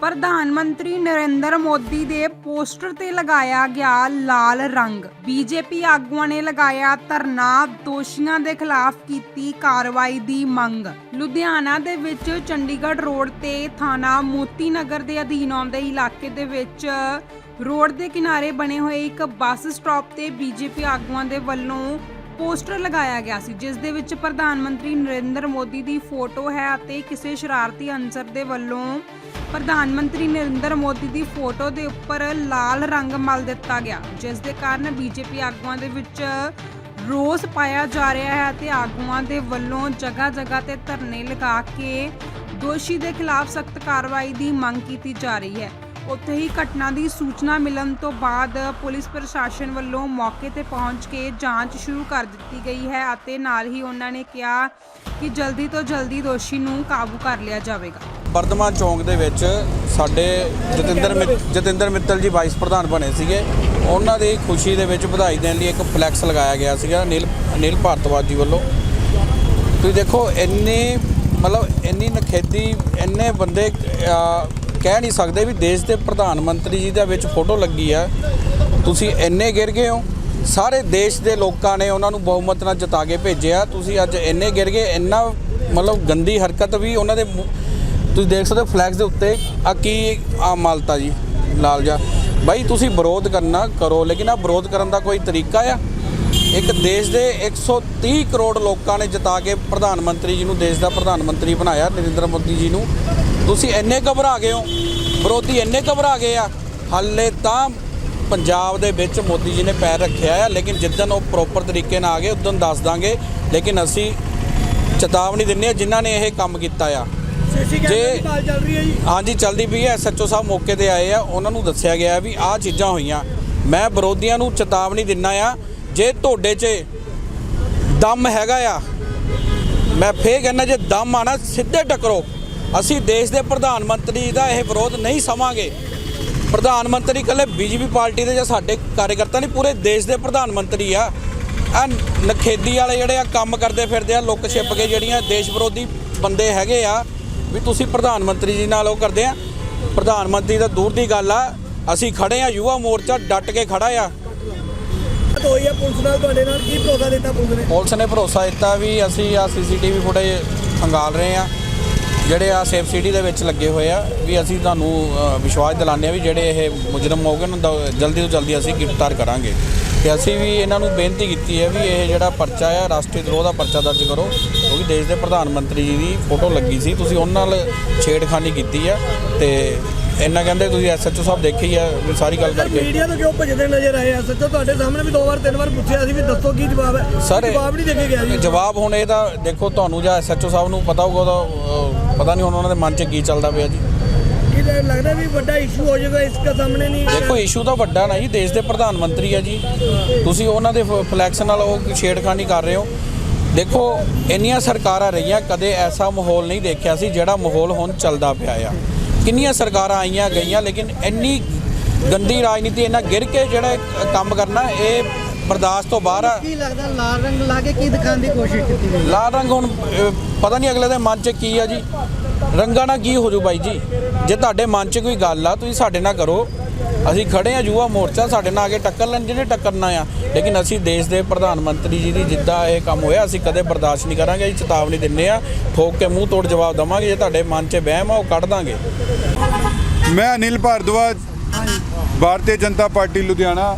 ਪ੍ਰਧਾਨ ਮੰਤਰੀ ਨਰਿੰਦਰ ਮੋਦੀ ਦੇ ਪੋਸਟਰ ਤੇ ਲਗਾਇਆ ਗਿਆ ਲਾਲ ਰੰਗ। ਬੀਜੇਪੀ ਆਗੂਆਂ ਨੇ ਲਗਾਇਆ ਧਰਨਾ, ਦੋਸ਼ੀਆਂ ਦੇ ਖਿਲਾਫ ਕੀਤੀ ਕਾਰਵਾਈ ਦੀ ਮੰਗ। ਲੁਧਿਆਣਾ ਦੇ ਵਿੱਚ ਚੰਡੀਗੜ੍ਹ ਰੋਡ ਤੇ ਥਾਣਾ ਮੋਤੀ ਨਗਰ ਦੇ ਅਧੀਨ ਆਉਂਦੇ ਇਲਾਕੇ ਦੇ ਵਿੱਚ ਰੋਡ ਦੇ ਕਿਨਾਰੇ ਬਣੇ ਹੋਏ ਇੱਕ ਬੱਸ ਸਟਾਪ ਤੇ ਬੀਜੇਪੀ ਆਗੂਆਂ ਦੇ ਵੱਲੋਂ ਪੋਸਟਰ ਲਗਾਇਆ ਗਿਆ ਸੀ, ਜਿਸ ਦੇ ਵਿੱਚ ਪ੍ਰਧਾਨ ਮੰਤਰੀ ਨਰਿੰਦਰ ਮੋਦੀ ਦੀ ਫੋਟੋ ਹੈ ਅਤੇ ਕਿਸੇ ਸ਼ਰਾਰਤੀ ਅਨਸਰ ਦੇ ਵੱਲੋਂ ਪ੍ਰਧਾਨ ਮੰਤਰੀ ਨਰਿੰਦਰ ਮੋਦੀ ਦੀ ਫੋਟੋ ਦੇ ਉੱਪਰ ਲਾਲ ਰੰਗ ਮਲ ਦਿੱਤਾ ਗਿਆ, ਜਿਸ ਦੇ ਕਾਰਨ ਬੀਜੇਪੀ ਆਗੂਆਂ ਦੇ ਵਿੱਚ ਰੋਸ ਪਾਇਆ ਜਾ ਰਿਹਾ ਹੈ ਅਤੇ ਆਗੂਆਂ ਦੇ ਵੱਲੋਂ ਜਗ੍ਹਾ ਜਗ੍ਹਾ ਤੇ ਧਰਨੇ ਲਗਾ ਕੇ ਦੋਸ਼ੀ ਦੇ ਖਿਲਾਫ ਸਖਤ ਕਾਰਵਾਈ ਦੀ ਮੰਗ ਕੀਤੀ ਜਾ ਰਹੀ ਹੈ। ਉੱਥੇ ਹੀ ਘਟਨਾ ਦੀ ਸੂਚਨਾ ਮਿਲਣ ਤੋਂ ਬਾਅਦ ਪੁਲਿਸ ਪ੍ਰਸ਼ਾਸਨ ਵੱਲੋਂ ਮੌਕੇ ਤੇ ਪਹੁੰਚ ਕੇ ਜਾਂਚ ਸ਼ੁਰੂ ਕਰ ਦਿੱਤੀ ਗਈ ਹੈ ਅਤੇ ਨਾਲ ਹੀ ਉਹਨਾਂ ਨੇ ਕਿਹਾ ਕਿ ਜਲਦੀ ਤੋਂ ਜਲਦੀ ਦੋਸ਼ੀ ਨੂੰ ਕਾਬੂ ਕਰ ਲਿਆ ਜਾਵੇਗਾ। ਵਰਧਮਾਨ ਚੌਂਕ ਦੇ ਵਿੱਚ ਸਾਡੇ ਜਤਿੰਦਰ ਮਿ- ਜਤਿੰਦਰ ਮਿੱਤਲ ਜੀ ਵਾਈਸ ਪ੍ਰਧਾਨ ਬਣੇ ਸੀਗੇ। ਉਹਨਾਂ ਦੀ ਖੁਸ਼ੀ ਦੇ ਵਿੱਚ ਵਧਾਈ ਦੇਣ ਲਈ ਇੱਕ ਫਲੈਕਸ ਲਗਾਇਆ ਗਿਆ ਸੀਗਾ ਅਨਿਲ ਅਨਿਲ ਭਾਰਤਵਾਜ ਜੀ ਵੱਲੋਂ। ਤੁਸੀਂ ਦੇਖੋ ਇੰਨੇ ਮਤਲਬ ਇੰਨੀ ਨਖੇਦੀ ਇੰਨੇ ਬੰਦੇ ਅਹ, ਕਹਿ ਨਹੀਂ ਸਕਦੇ ਵੀ ਦੇਸ਼ ਦੇ ਪ੍ਰਧਾਨ ਮੰਤਰੀ ਜੀ ਦੇ ਵਿੱਚ ਫੋਟੋ ਲੱਗੀ ਆ। ਤੁਸੀਂ ਇੰਨੇ ਗਿਰ ਗਏ ਹੋ। ਸਾਰੇ ਦੇਸ਼ ਦੇ ਲੋਕਾਂ ਨੇ ਉਹਨਾਂ ਨੂੰ ਬਹੁਮਤ ਨਾਲ ਜਿਤਾ ਕੇ ਭੇਜਿਆ। ਤੁਸੀਂ ਅੱਜ ਇੰਨੇ ਗਿਰ ਗਏ, ਇੰਨਾ ਮਤਲਬ ਗੰਦੀ ਹਰਕਤ ਵੀ ਉਹਨਾਂ ਦੇ ਤੁਸੀਂ ਦੇਖ ਸਕਦੇ ਹੋ ਫਲੈਗਸ ਦੇ ਉੱਤੇ। ਆ ਕੀ ਆ ਮਾਲਤਾ ਜੀ, ਲਾਲ ਜਾ ਬਾਈ, ਤੁਸੀਂ ਵਿਰੋਧ ਕਰਨਾ ਕਰੋ, ਲੇਕਿਨ ਆ ਵਿਰੋਧ ਕਰਨ ਦਾ ਕੋਈ ਤਰੀਕਾ ਆ? ਇੱਕ ਦੇਸ਼ ਦੇ 130 ਕਰੋੜ ਲੋਕਾਂ ਨੇ ਜਿਤਾ ਕੇ ਪ੍ਰਧਾਨ ਮੰਤਰੀ ਜੀ ਨੂੰ ਦੇਸ਼ ਦਾ ਪ੍ਰਧਾਨ ਮੰਤਰੀ ਬਣਾਇਆ ਨਰਿੰਦਰ ਮੋਦੀ ਜੀ ਨੂੰ। ਤੁਸੀਂ ਇੰਨੇ ਘਬਰਾ ਗਏ ਹੋ ਵਿਰੋਧੀ ਇੰਨੇ ਘਬਰਾ ਗਏ ਆ ਹਾਲੇ ਤਾਂ ਪੰਜਾਬ ਦੇ ਵਿੱਚ ਮੋਦੀ ਜੀ ਨੇ ਪੈਰ ਰੱਖਿਆ ਆ ਲੇਕਿਨ ਜਿੱਦਣ ਉਹ ਪ੍ਰੋਪਰ ਤਰੀਕੇ ਨਾਲ ਆ ਗਏ ਉਦੋਂ ਦੱਸ ਦਾਂਗੇ ਲੇਕਿਨ ਅਸੀਂ ਚੇਤਾਵਨੀ ਦਿੰਨੇ ਆ ਜਿਨ੍ਹਾਂ ਨੇ ਇਹ ਕੰਮ ਕੀਤਾ ਆ। ਜੀ ਹਾਂਜੀ ਚੱਲਦੀ ਪਈ ਹੈ ਐਸਐਚਓ ਸਾਹਿਬ ਮੌਕੇ ਤੇ ਆਏ ਆ ਉਹਨਾਂ ਨੂੰ ਦੱਸਿਆ ਗਿਆ ਵੀ ਆਹ ਚੀਜ਼ਾਂ ਹੋਈਆਂ। ਮੈਂ ਵਿਰੋਧੀਆਂ ਨੂੰ ਚੇਤਾਵਨੀ ਦਿੰਨਾ ਆ ਜੇ ਤੁਹਾਡੇ 'ਚ ਦਮ ਹੈਗਾ ਆ, ਮੈਂ ਫੇਰ ਕਹਿੰਦਾ ਜੇ ਦਮ ਆ ਨਾ ਸਿੱਧੇ ਟਕਰੋ। ਅਸੀਂ ਦੇਸ਼ ਦੇ ਪ੍ਰਧਾਨ ਮੰਤਰੀ ਦਾ ਇਹ ਵਿਰੋਧ ਨਹੀਂ ਸਮਾਂਗੇ। ਪ੍ਰਧਾਨ ਮੰਤਰੀ ਇਕੱਲੇ ਬੀਜੇਪੀ ਪਾਰਟੀ ਦੇ ਜਾਂ ਸਾਡੇ ਕਾਰਜਕਰਤਾ ਨਹੀਂ, ਪੂਰੇ ਦੇਸ਼ ਦੇ ਪ੍ਰਧਾਨ ਮੰਤਰੀ ਆ। ਆ ਨਖੇਦੀ ਵਾਲੇ ਜਿਹੜੇ ਆ, ਕੰਮ ਕਰਦੇ ਫਿਰਦੇ ਆ, ਲੁੱਕ ਛਿਪ ਕੇ ਜਿਹੜੀਆਂ ਦੇਸ਼ ਵਿਰੋਧੀ ਬੰਦੇ ਹੈਗੇ ਆ, ਵੀ ਤੁਸੀਂ ਪ੍ਰਧਾਨ ਮੰਤਰੀ ਜੀ ਨਾਲ ਉਹ ਕਰਦੇ ਆ। ਪ੍ਰਧਾਨ ਮੰਤਰੀ ਦਾ ਦੂਰ ਦੀ ਗੱਲ ਆ, ਅਸੀਂ ਖੜੇ ਆ, ਯੁਵਾ ਮੋਰਚਾ ਡਟ ਕੇ ਖੜਾ ਆ। ਹੋਈ ਹੈ ਪੁਲਿਸ ਨਾਲ ਤੁਹਾਡੇ ਨਾਲ ਕੀ ਭਰੋਸਾ ਦਿੱਤਾ ਪੁਲਿਸ ਨੇ? ਪੁਲਿਸ ਨੇ ਭਰੋਸਾ ਦਿੱਤਾ ਵੀ ਅਸੀਂ ਆ ਸੀਸੀਟੀਵੀ ਫੁਟੇਜ ਖੰਗਾਲ ਰਹੇ ਆ ਜਿਹੜੇ ਆ ਸੇਫ ਸਿਟੀ ਦੇ ਵਿੱਚ ਲੱਗੇ ਹੋਏ ਆ, ਵੀ ਅਸੀਂ ਤੁਹਾਨੂੰ ਵਿਸ਼ਵਾਸ ਦਿਲਾਉਂਦੇ ਆ ਵੀ ਜਿਹੜੇ ਇਹ ਮੁਜਰਮ ਹੋਗੇ ਉਹਨਾਂ ਦਾ ਜਲਦੀ ਤੋਂ ਜਲਦੀ ਅਸੀਂ ਗ੍ਰਿਫਤਾਰ ਕਰਾਂਗੇ। ਤੇ ਅਸੀਂ ਵੀ ਇਹਨਾਂ ਨੂੰ ਬੇਨਤੀ ਕੀਤੀ ਹੈ ਵੀ ਇਹ ਜਿਹੜਾ ਪਰਚਾ ਆ, ਰਾਸ਼ਟਰੀ ਦਰੋਹ ਦਾ ਪਰਚਾ ਦਰਜ ਕਰੋ। ਕਿਉਂਕਿ ਦੇਸ਼ ਦੇ ਪ੍ਰਧਾਨ ਮੰਤਰੀ ਜੀ ਦੀ ਫੋਟੋ ਲੱਗੀ ਸੀ। ਤੁਸੀਂ ਉਹਨਾਂ ਨਾਲ ਛੇੜਖਾਨੀ ਕੀਤੀ ਆ ਤੇ ਇੰਨਾ ਕਹਿੰਦੇ ਤੁਸੀਂ ਐਸਐਚਓ ਸਾਹਿਬ ਦੇਖੀ ਆ ਸਾਰੀ ਗੱਲ ਕਰਕੇ। ਮੀਡੀਆ ਤੋਂ ਕਿਉਂ ਭੱਜਦੇ ਨਜ਼ਰ ਆਏ ਸੱਚੋ ਤੁਹਾਡੇ ਸਾਹਮਣੇ ਵੀ ਦੋ ਵਾਰ ਤਿੰਨ ਵਾਰ ਪੁੱਛਿਆ ਸੀ ਵੀ ਦੱਸੋ ਕੀ ਜਵਾਬ ਹੈ। ਸਰ ਜਵਾਬ ਨਹੀਂ ਦੇ ਕੇ ਗਿਆ ਜੀ। ਜਵਾਬ ਹੁਣ ਇਹ ਤਾਂ ਦੇਖੋ ਤੁਹਾਨੂੰ ਜਾਂ ਐਸਐਚਓ ਸਾਹਿਬ ਨੂੰ ਪਤਾ ਹੋਊਗਾ ਉਹਦਾ ਅਹ, ਪਤਾ ਨਹੀਂ ਹੁਣ ਉਹਨਾਂ ਦੇ ਮਨ 'ਚ ਕੀ ਚੱਲਦਾ ਪਿਆ ਜੀ। ਲੱਗਦਾ ਵੀ ਵੱਡਾ ਇਸ਼ੂ ਹੋ ਜਾਏਗਾ ਇਸ ਦਾ ਸਾਹਮਣੇ ਨਹੀਂ? ਦੇਖੋ ਇਸ਼ੂ ਤਾਂ ਵੱਡਾ ਨਾ ਜੀ ਦੇਸ਼ ਦੇ ਪ੍ਰਧਾਨ ਮੰਤਰੀ ਆ ਜੀ। ਤੁਸੀਂ ਉਹਨਾਂ ਦੇ ਫਲੈਕਸ ਨਾਲ ਉਹ ਛੇੜਖਾਨੀ ਕਰ ਰਹੇ ਹੋ। ਦੇਖੋ ਇੰਨੀਆਂ ਸਰਕਾਰਾਂ ਰਹੀਆਂ ਕਦੇ ਐਸਾ ਮਾਹੌਲ ਨਹੀਂ ਦੇਖਿਆ ਸੀ ਜਿਹੜਾ ਮਾਹੌਲ ਹੁਣ ਚੱਲਦਾ ਪਿਆ ਆ। ਕਿੰਨੀਆਂ ਸਰਕਾਰਾਂ ਆਈਆਂ ਗਈਆਂ ਲੇਕਿਨ ਇੰਨੀ ਗੰਦੀ ਰਾਜਨੀਤੀ ਇਹਨਾਂ ਗਿਰ ਕੇ ਜਿਹੜਾ ਕੰਮ ਕਰਨਾ ਇਹ ਬਰਦਾਸ਼ਤ ਤੋਂ ਬਾਹਰ ਆ। ਕੀ ਲੱਗਦਾ ਲਾਲ ਰੰਗ ਲਾ ਕੇ ਕੀ ਦਿਖਾਉਣ ਦੀ ਕੋਸ਼ਿਸ਼ ਕੀਤੀ ਗਈ? ਲਾਲ ਰੰਗ ਹੁਣ ਪਤਾ ਨਹੀਂ ਅਗਲੇ ਦੇ ਮਨ 'ਚ ਕੀ ਆ ਜੀ। ਰੰਗਾਂ ਨਾਲ ਕੀ ਹੋ ਜੂ ਬਾਈ ਜੀ? ਜੇ ਤੁਹਾਡੇ ਮਨ 'ਚ ਕੋਈ ਗੱਲ ਆ ਤੁਸੀਂ ਸਾਡੇ ਨਾਲ ਕਰੋ। ਅਸੀਂ ਖੜੇ ਆ ਯੁਵਾ ਮੋਰਚਾ ਸਾਡੇ ਨਾਲ ਆ ਕੇ ਟੱਕਰ ਲੈਣ ਜਿਹੜੇ ਟੱਕਰਨਾ ਆ। ਲੇਕਿਨ ਅਸੀਂ ਦੇਸ਼ ਦੇ ਪ੍ਰਧਾਨ ਮੰਤਰੀ ਜੀ ਦੀ ਜਿੱਦਾਂ ਇਹ ਕੰਮ ਹੋਇਆ, ਅਸੀਂ ਕਦੇ ਬਰਦਾਸ਼ਤ ਨਹੀਂ ਕਰਾਂਗੇ, ਅਸੀਂ ਚੇਤਾਵਨੀ ਦਿੰਨੇ ਆ। ਠੋਕ ਕੇ ਮੂੰਹ ਤੋੜ ਜਵਾਬ ਦਵਾਂਗੇ, ਜੇ ਤੁਹਾਡੇ ਮਨ 'ਚ ਵਹਿਮ ਆ, ਉਹ ਕੱਢ ਦਾਂਗੇ। ਮੈਂ ਅਨਿਲ ਭਾਰਦਵਾਜ, ਭਾਰਤੀ ਜਨਤਾ ਪਾਰਟੀ, ਲੁਧਿਆਣਾ।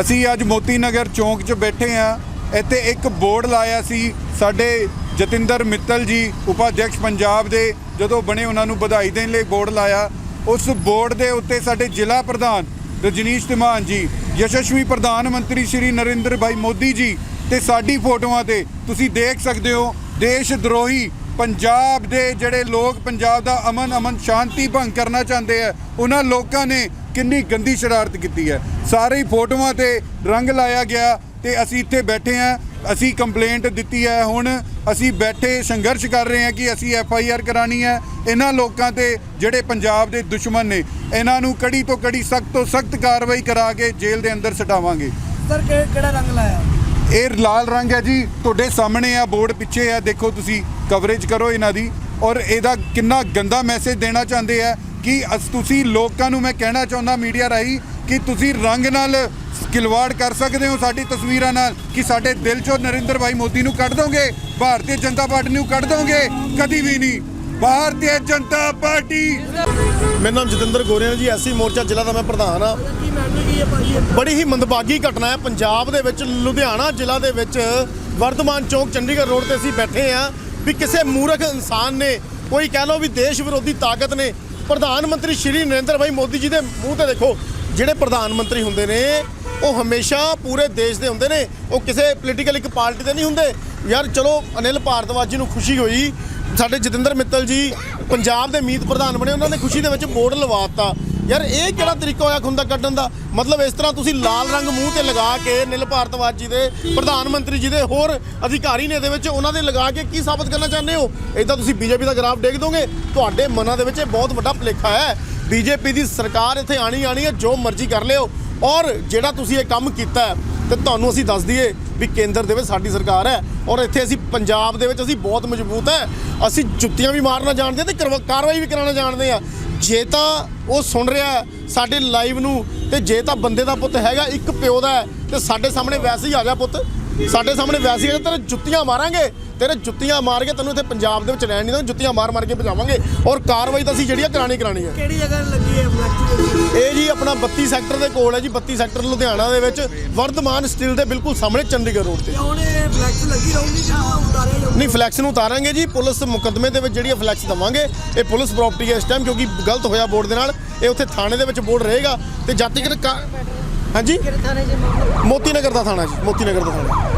ਅਸੀਂ ਅੱਜ ਮੋਤੀ ਨਗਰ ਚੌਂਕ 'ਚ ਬੈਠੇ ਆ। ਇੱਥੇ ਇੱਕ ਬੋਰਡ ਲਾਇਆ ਸੀ, ਸਾਡੇ ਜਤਿੰਦਰ ਮਿੱਤਲ ਜੀ, ਉਪਾਧਿਅਕਸ਼ ਪੰਜਾਬ ਦੇ, ਜਦੋਂ ਬਣੇ ਉਹਨਾਂ ਨੂੰ ਵਧਾਈ ਦੇਣ ਲਈ ਬੋਰਡ ਲਾਇਆ। ਉਸ ਬੋਰਡ ਦੇ ਉੱਤੇ ਸਾਡੇ ਜ਼ਿਲ੍ਹਾ ਪ੍ਰਧਾਨ ਰਜਨੀਸ਼ ਧਮਾਨ ਜੀ, ਯਸ਼ਸਵੀ ਪ੍ਰਧਾਨ ਮੰਤਰੀ ਸ਼੍ਰੀ ਨਰਿੰਦਰ ਭਾਈ ਮੋਦੀ ਜੀ ਤੇ ਸਾਡੀ ਫੋਟੋਆਂ ਤੇ ਤੁਸੀਂ ਦੇਖ ਸਕਦੇ ਹੋ, ਦੇਸ਼ ਦਰੋਹੀ ਪੰਜਾਬ ਦੇ ਜਿਹੜੇ ਲੋਕ ਪੰਜਾਬ ਦਾ ਅਮਨ ਅਮਨ ਸ਼ਾਂਤੀ ਭੰਗ ਕਰਨਾ ਚਾਹੁੰਦੇ ਆ, ਉਹਨਾਂ ਲੋਕਾਂ ਨੇ ਕਿੰਨੀ ਗੰਦੀ ਸ਼ਰਾਰਤ ਕੀਤੀ ਹੈ। ਸਾਰੇ ਹੀ ਫੋਟੋਆਂ ਤੇ ਰੰਗ ਲਾਇਆ ਗਿਆ ਤੇ ਅਸੀਂ ਇੱਥੇ ਬੈਠੇ ਆ ਅਸੀਂ ਕੰਪਲੇਂਟ ਦਿੱਤੀ ਹੈ ਹੁਣ ਅਸੀਂ ਬੈਠੇ ਸੰਘਰਸ਼ ਕਰ ਰਹੇ ਹਾਂ ਕਿ ਅਸੀਂ ਐਫ ਆਈ ਆਰ ਕਰਾਣੀ ਹੈ। ਇਹਨਾਂ ਲੋਕਾਂ ਤੇ ਜਿਹੜੇ ਪੰਜਾਬ ਦੇ ਦੁਸ਼ਮਣ ਨੇ ਇਹਨਾਂ ਨੂੰ ਕੜੀ ਤੋਂ ਕੜੀ ਸਖਤ ਤੋਂ ਸਖਤ ਕਾਰਵਾਈ ਕਰਾ ਕੇ ਜੇਲ੍ਹ ਦੇ ਅੰਦਰ ਸਟਾਵਾਂਗੇ। ਸਰ ਕਿਹੜਾ ਰੰਗ ਲਾਇਆ? ਇਹ ਲਾਲ ਰੰਗ ਹੈ ਜੀ। ਤੁਹਾਡੇ ਸਾਹਮਣੇ ਆ ਬੋਰਡ ਪਿੱਛੇ ਆ। ਦੇਖੋ ਤੁਸੀਂ ਕਵਰੇਜ ਕਰੋ ਇਹਨਾਂ ਦੀ। ਔਰ ਇਹਦਾ ਕਿੰਨਾ ਗੰਦਾ ਮੈਸੇਜ ਦੇਣਾ ਚਾਹੁੰਦੇ ਆ ਕਿ ਅਸ ਤੁਸੀਂ ਲੋਕਾਂ ਨੂੰ ਮੈਂ ਕਹਿਣਾ ਚਾਹੁੰਦਾ ਮੀਡੀਆ ਰਾਹੀਂ ਕਿ ਤੁਸੀਂ ਰੰਗ ਨਾਲ ਖਿਲਵਾੜ ਕਰ ਸਕਦੇ ਹੋ ਸਾਡੀ ਤਸਵੀਰਾਂ ਨਾਲ, ਕਿ ਸਾਡੇ ਦਿਲ ਚੋਂ ਨਰਿੰਦਰ ਭਾਈ ਮੋਦੀ ਨੂੰ ਕੱਢ ਦੋਗੇ, ਭਾਰਤੀ ਜਨਤਾ ਪਾਰਟੀ ਨੂੰ ਕੱਢ ਦੋਗੇ, ਕਦੀ ਵੀ ਨਹੀਂ। ਭਾਰਤੀ ਜਨਤਾ ਪਾਰਟੀ। ਮੇਰਾ ਨਾਮ ਜਤਿੰਦਰ ਗੋਰਿਆ ਜੀ ਐਸੀ ਮੋਰਚਾ ਜ਼ਿਲ੍ਹਾ ਦਾ ਮੈਂ ਪ੍ਰਧਾਨ ਆ ਬੜੀ ਹੀ ਮੰਦਭਾਗੀ ਘਟਨਾ ਹੈ ਪੰਜਾਬ ਦੇ ਵਿੱਚ, ਲੁਧਿਆਣਾ ਜ਼ਿਲ੍ਹਾ ਦੇ ਵਿੱਚ। ਵਰਧਮਾਨ ਚੌਕ, ਚੰਡੀਗੜ੍ਹ ਰੋਡ ਤੇ ਅਸੀਂ ਬੈਠੇ ਆ ਵੀ ਕਿਸੇ ਮੂਰਖ ਇਨਸਾਨ ਨੇ, ਕੋਈ ਕਹਿ ਲਓ ਵੀ ਦੇਸ਼ ਵਿਰੋਧੀ ਤਾਕਤ ਨੇ, ਪ੍ਰਧਾਨ ਮੰਤਰੀ ਸ਼੍ਰੀ ਨਰਿੰਦਰ ਭਾਈ ਮੋਦੀ ਜੀ ਦੇ ਮੂੰਹ ਤੇ ਦੇਖੋ ਜਿਹੜੇ ਪ੍ਰਧਾਨ ਮੰਤਰੀ ਹੁੰਦੇ ਨੇ, ਉਹ ਹਮੇਸ਼ਾ ਪੂਰੇ ਦੇਸ਼ ਦੇ ਹੁੰਦੇ ਨੇ। ਉਹ ਕਿਸੇ ਪੋਲੀਟੀਕਲ ਇੱਕ ਪਾਰਟੀ ਦੇ ਨਹੀਂ ਹੁੰਦੇ। ਯਾਰ ਚਲੋ, ਅਨਿਲ ਭਾਰਤਵਾਜ ਜੀ ਨੂੰ ਖੁਸ਼ੀ ਹੋਈ। ਸਾਡੇ ਜਤਿੰਦਰ ਮਿੱਤਲ ਜੀ ਪੰਜਾਬ ਦੇ ਮੀਤ ਪ੍ਰਧਾਨ ਬਣੇ, ਉਹਨਾਂ ਨੇ ਖੁਸ਼ੀ ਦੇ ਵਿੱਚ ਬੋਰਡ ਲਵਾਤਾ। ਯਾਰ ਇਹ ਕਿਹੜਾ ਤਰੀਕਾ ਹੋਇਆ ਖੁੰਦਾ ਕੱਢਣ ਦਾ? ਮਤਲਬ ਇਸ ਤਰ੍ਹਾਂ ਤੁਸੀਂ ਲਾਲ ਰੰਗ ਮੂੰਹ ਤੇ ਲਗਾ ਕੇ ਨਿਲ ਭਾਰਤਵਾਜ ਜੀ ਦੇ, ਪ੍ਰਧਾਨ ਮੰਤਰੀ ਜੀ ਦੇ ਹੋਰ ਅਧਿਕਾਰੀ ਨੇ ਇਹਦੇ ਵਿੱਚ ਉਹਨਾਂ ਦੇ ਲਗਾ ਕੇ ਕੀ ਸਾਬਤ ਕਰਨਾ ਚਾਹੁੰਦੇ ਹੋ? ਇਦਾਂ ਤੁਸੀਂ ਬੀਜੇਪੀ ਦਾ ਗ੍ਰਾਫ ਡੇਗ ਦੋਗੇ। ਤੁਹਾਡੇ ਮਨਾਂ ਦੇ ਵਿੱਚ ਇਹ ਬਹੁਤ ਵੱਡਾ ਭੁਲੇਖਾ ਹੈ। ਬੀਜੇਪੀ ਦੀ ਸਰਕਾਰ ਇੱਥੇ ਆਣੀ ਆਣੀ ਹੈ ਜੋ ਮਰਜ਼ੀ ਕਰ ਲਿਓ। ਔਰ ਜਿਹੜਾ ਤੁਸੀਂ ਇਹ ਕੰਮ ਕੀਤਾ ਹੈ, ਤੇ ਤੁਹਾਨੂੰ ਅਸੀਂ ਦੱਸ ਦਈਏ ਵੀ ਕੇਂਦਰ ਦੇ ਵਿੱਚ ਸਾਡੀ ਸਰਕਾਰ ਹੈ ਔਰ ਇੱਥੇ ਅਸੀਂ ਪੰਜਾਬ ਦੇ ਵਿੱਚ ਅਸੀਂ ਬਹੁਤ ਮਜ਼ਬੂਤ ਹੈ। ਅਸੀਂ ਜੁੱਤੀਆਂ ਵੀ ਮਾਰਨਾ ਜਾਣਦੇ ਹਾਂ ਤੇ ਕਰਵਾ- ਕਾਰਵਾਈ ਵੀ ਕਰਾਉਣਾ ਜਾਣਦੇ ਆ ਜੇ ਤਾਂ ਉਹ ਸੁਣ ਰਿਹਾ ਸਾਡੇ ਲਾਈਵ ਨੂੰ ਤੇ ਜੇ ਤਾਂ ਬੰਦੇ ਦਾ ਪੁੱਤ ਹੈਗਾ ਇੱਕ ਪਿਓ ਦਾ ਹੈ, ਤੇ ਸਾਡੇ ਸਾਹਮਣੇ ਵੈਸੇ ਹੀ ਆ ਜਾ ਪੁੱਤ। ਸਾਡੇ ਸਾਹਮਣੇ ਵੈਸੇ ਹੀ ਤੇਰੇ ਜੁੱਤੀਆਂ ਮਾਰਾਂਗੇ ਤੇਰੇ ਜੁੱਤੀਆਂ ਮਾਰ ਕੇ ਤੈਨੂੰ ਇੱਥੇ ਪੰਜਾਬ ਦੇ ਵਿੱਚ ਰਹਿਣ ਨਹੀਂ ਦੇਣਾ ਜੁੱਤੀਆਂ ਮਾਰ ਮਾਰ ਕੇ ਭਜਾਵਾਂਗੇ। ਔਰ ਕਾਰਵਾਈ ਤਾਂ ਅਸੀਂ ਜਿਹੜੀ ਆ ਕਰਾਣੀ ਕਰਾਣੀ ਹੈ ਕਿਹੜੀ ਜਗ੍ਹਾ ਲੱਗੀ ਹੈ ਫਲੈਕਸ ਇਹ ਜੀ ਆਪਣਾ 32 ਸੈਕਟਰ ਦੇ ਕੋਲ ਹੈ ਜੀ 32 ਸੈਕਟਰ ਲੁਧਿਆਣਾ ਦੇ ਵਿੱਚ ਵਰਧਮਾਨ ਸਟੀਲ ਦੇ ਬਿਲਕੁਲ ਸਾਹਮਣੇ ਚੰਡੀਗੜ੍ਹ ਰੋਡ ਤੇ। ਹੁਣ ਇਹ ਫਲੈਕਸ ਲੱਗੀ ਰਹੂਗੀ ਜਾਂ ਉਤਾਰਿਆ ਜਾਊਗਾ? ਨਹੀਂ ਫਲੈਕਸ ਨੂੰ ਉਤਾਰਾਂਗੇ ਜੀ ਪੁਲਿਸ ਮੁਕੱਦਮੇ ਦੇ ਵਿੱਚ ਜਿਹੜੀ ਫਲੈਕਸ ਦਵਾਂਗੇ। ਇਹ ਪੁਲਿਸ ਪ੍ਰਾਪਰਟੀ ਹੈ ਇਸ ਟਾਈਮ ਕਿਉਂਕਿ ਗਲਤ ਹੋਇਆ ਬੋਰਡ ਦੇ ਨਾਲ। ਇਹ ਉੱਥੇ ਥਾਣੇ ਦੇ ਵਿੱਚ ਬੋਰਡ ਰਹੇਗਾ। ਤੇ ਜਦ ਤੱਕ ਹਾਂਜੀ? ਮੋਤੀ ਨਗਰ ਦਾ ਥਾਣਾ ਜੀ ਮੋਤੀ ਨਗਰ ਦਾ ਥਾਣਾ।